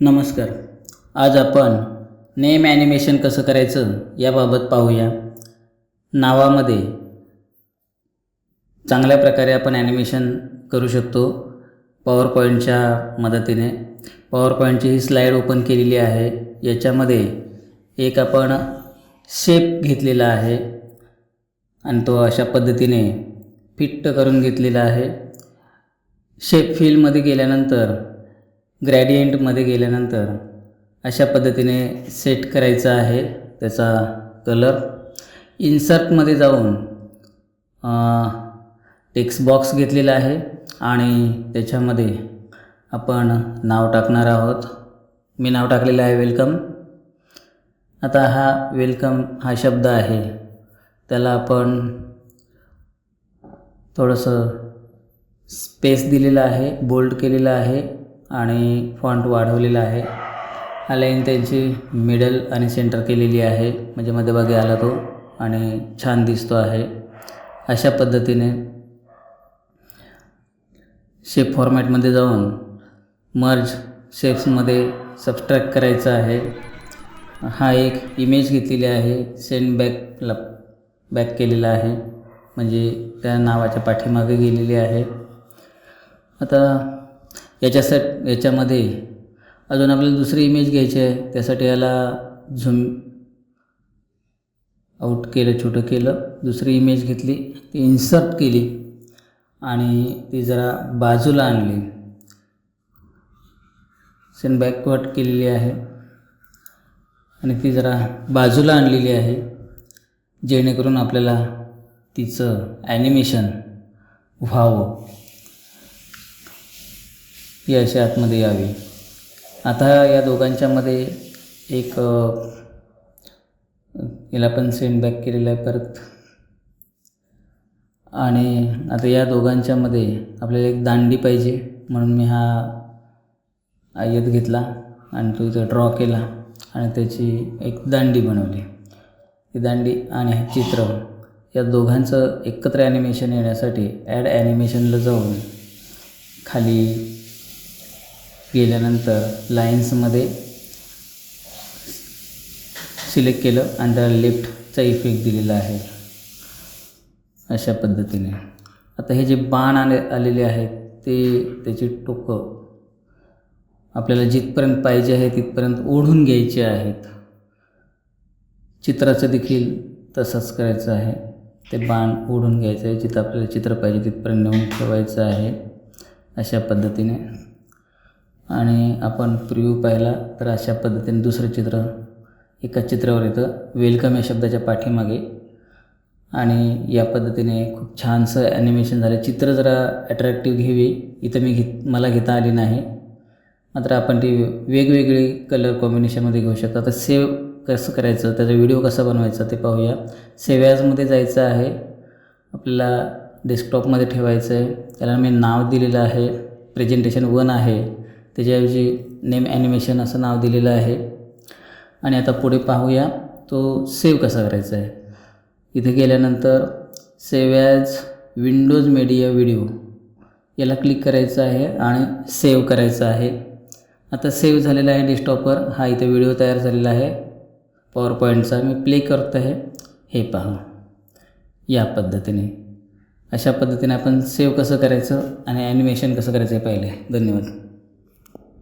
नमस्कार. आज आपण नेम ॲनिमेशन कसं करायचं याबाबत पाहूया. नावामध्ये चांगल्या प्रकारे आपण ॲनिमेशन करू शकतो. पॉवर पॉईंटच्या मदतीने. पॉवर पॉईंटची ही स्लाईड ओपन केलेली आहे. याच्यामध्ये एक आपण शेप घेतलेला आहे. आणि तो अशा पद्धतीने फिट्ट करून घेतलेला आहे. शेप फिलमध्ये गेल्यानंतर ग्रॅडियंटमध्ये गेल्यानंतर अशा पद्धतीने सेट करायचा आहे त्याचा कलर. इन्सर्टमध्ये जाऊन टेक्स्ट बॉक्स घेतलेला आहे आणि त्याच्यामध्ये आपण नाव टाकणार आहोत. मी नाव टाकलेलं आहे वेलकम. आता हा वेलकम हा शब्द आहे. त्याला आपण थोडंसं स्पेस दिलेलं आहे बोल्ड केलेला आहे. आणि फॉन्ट वाढवलेला आहे. हा लाईन त्यांची मिडल आणि सेंटर केलेली आहे. म्हणजे मध्यभागी आला तो आणि छान दिसतो आहे. अशा पद्धतीने शेप फॉर्मॅटमध्ये जाऊन मर्ज शेप्समध्ये सबस्ट्रॅक्ट करायचं आहे. हा एक इमेज घेतलेली आहे. सेंड बॅकला बॅक केलेला आहे. म्हणजे त्या नावाच्या पाठीमागे गेलेली आहे. आता याच्यासाठी याच्यामध्ये अजून आपल्याला दुसरी इमेज घ्यायची आहे. त्यासाठी याला झूम आऊट केलं छोटं केलं. दुसरी इमेज घेतली ती इन्सर्ट केली आणि ती जरा बाजूला आणली. सेन बॅकवर्ड केलेली आहे. आणि ती जरा बाजूला आणलेली आहे जेणेकरून आपल्याला तिचं ॲनिमेशन व्हावं. ही अशी आतमध्ये यावी. आता या दोघांच्यामध्ये एक याला पण सेंड बॅक केलेलं आहे परत. आणि आता या दोघांच्यामध्ये आपल्याला एक दांडी पाहिजे म्हणून मी हा आयत घेतला आणि तो इथं ड्रॉ केला आणि त्याची एक दांडी बनवली. ती दांडी आणि हे चित्र या दोघांचं एकत्र ॲनिमेशन येण्यासाठी ॲड ॲनिमेशनला जाऊन खाली गेल्यानंतर लाईन्समध्ये सिलेक्ट केलं आणि त्याला लिफ्टचा इफेक्ट दिलेला आहे. अशा पद्धतीने. आता हे जे बाण आले आलेले आहेत ते त्याची टोकं आपल्याला जिथपर्यंत पाहिजे आहे तिथपर्यंत ओढून घ्यायचे आहेत. चित्राचं देखील तसंच करायचं आहे. ते बाण ओढून घ्यायचं आहे जिथं आपल्याला चित्र पाहिजे तिथपर्यंत नेऊन ठेवायचं आहे. अशा पद्धतीने. आणि आपण प्रिव्ह्यू पाहिला तर अशा पद्धतीने दुसरं चित्र एका चित्रावर येतं. वेलकम या शब्दाच्या पाठीमागे. आणि या पद्धतीने खूप छानसं ॲनिमेशन झालं. चित्र जरा ॲट्रॅक्टिव्ह घ्यावी. इथं मी घेत मला घेता आली नाही. मात्र आपण ती वेगवेगळी कलर कॉम्बिनेशनमध्ये घेऊ शकतो. आता सेव्ह कसं करायचं त्याचा व्हिडिओ कसा बनवायचा ते पाहूया. सेव्ह जायचं आहे. आपल्याला डेस्कटॉपमध्ये ठेवायचं आहे त्याला मी नाव दिलेलं आहे. प्रेझेंटेशन वन आहे. त्याच्याऐवजी नेम ॲनिमेशन असं नाव दिलेलं आहे. आणि आता पुढे पाहूया तो सेव्ह कसा करायचा आहे. इथे गेल्यानंतर save as Windows media video याला क्लिक करायचं आहे आणि सेव्ह करायचं आहे. आता सेव्ह झालेला आहे डेस्कटॉपवर हा इथे व्हिडिओ तयार झालेला आहे. पॉवर पॉईंटचा मी प्ले करतो आहे. हे पहा. या पद्धतीने. अशा पद्धतीने आपण सेव्ह कसं करायचं आणि ॲनिमेशन कसं करायचं हे पाहिलं. आहे धन्यवाद.